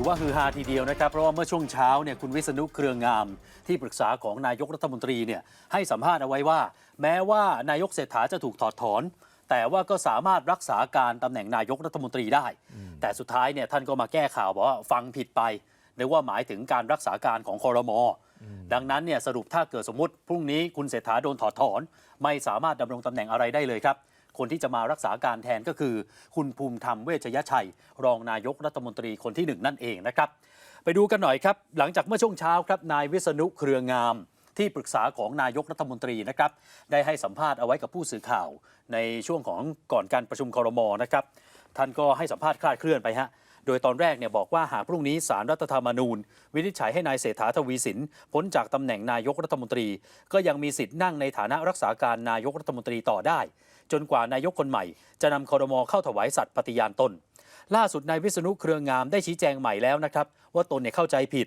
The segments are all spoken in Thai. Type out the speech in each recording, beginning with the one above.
ถือว่าฮือฮาทีเดียวนะครับ เพราะว่าเมื่อช่วงเช้าเนี่ยคุณวิษณุเครืองาม ที่ปรึกษาของนายกรัฐมนตรีเนี่ยให้สัมภาษณ์เอาไว้ว่า แม้ว่านายกเศรษฐาจะถูกถอดถอน แต่ว่าก็สามารถรักษาการตำแหน่งนายกรัฐมนตรีได้ แต่สุดท้ายเนี่ยท่านก็มาแก้ข่าวบอกว่าฟังผิดไปนึกว่าหมายถึงการรักษาการของคอรมอดังนั้นเนี่ยสรุปถ้าเกิดสมมติพรุ่งนี้คุณเศรษฐาโดนถอดถอน ไม่สามารถดำรงตำแหน่งอะไรได้เลยครับ คนที่จะมารักษาการแทนก็คือ คุณภูมิธรรมเวชยชัย รองนายกรัฐมนตรีคนที่หนึ่งนั่นเองนะครับ ไปดูกันหน่อยครับ หลังจากเมื่อช่วงเช้าครับนายวิษณุเครืองามที่ปรึกษาของนายกรัฐมนตรีนะครับได้ให้สัมภาษณ์เอาไว้กับผู้สื่อข่าว ในช่วงของก่อนการประชุมครมนะครับท่านก็ให้สัมภาษณ์คลาดเคลื่อนไปฮะ โดยตอนแรกเนี่ยบอกว่าหากพรุ่งนี้สารรัฐธรรมนูญ วินิจฉัยให้นายเศรษฐาทวีสินพ้นจากตำแหน่งนายกรัฐมนตรี ก็ยังมีสิทธิ์นั่งในฐานะรักษาการนายกรัฐมนตรีต่อได้ จนกว่านายกคนใหม่ จะนำคอรมอเข้าถวายสัตย์ปฏิญาณตน ล่าสุดนายวิษณุเครืองามได้ชี้แจงใหม่แล้วนะครับว่าตนเนี่ยเข้าใจผิด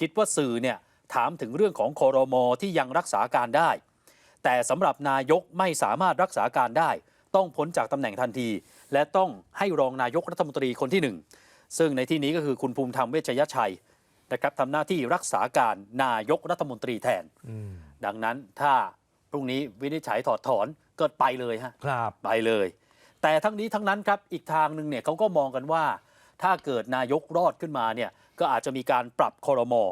คิดว่าสื่อเนี่ยถามถึงเรื่องของคอรมอที่ยังรักษาการได้ แต่สำหรับนายกไม่สามารถรักษาการได้ ต้องพ้นจากตำแหน่งทันที และต้องให้รองนายกรัฐมนตรีคนที่หนึ่ง ซึ่งในที่นี้ก็คือคุณภูมิธรรมเวชยชัยนะครับทำหน้าที่รักษาการนายกรัฐมนตรีแทน ดังนั้นถ้าพรุ่งนี้วินิจฉัยถอดถอนเกิดไปเลยฮะครับไปเลย แต่ทั้งนี้ทั้งนั้นครับอีกทางหนึ่งเนี่ยเขาก็มองกันว่า ถ้าเกิดนายกรอดขึ้นมาเนี่ยก็อาจจะมีการปรับคอรมอ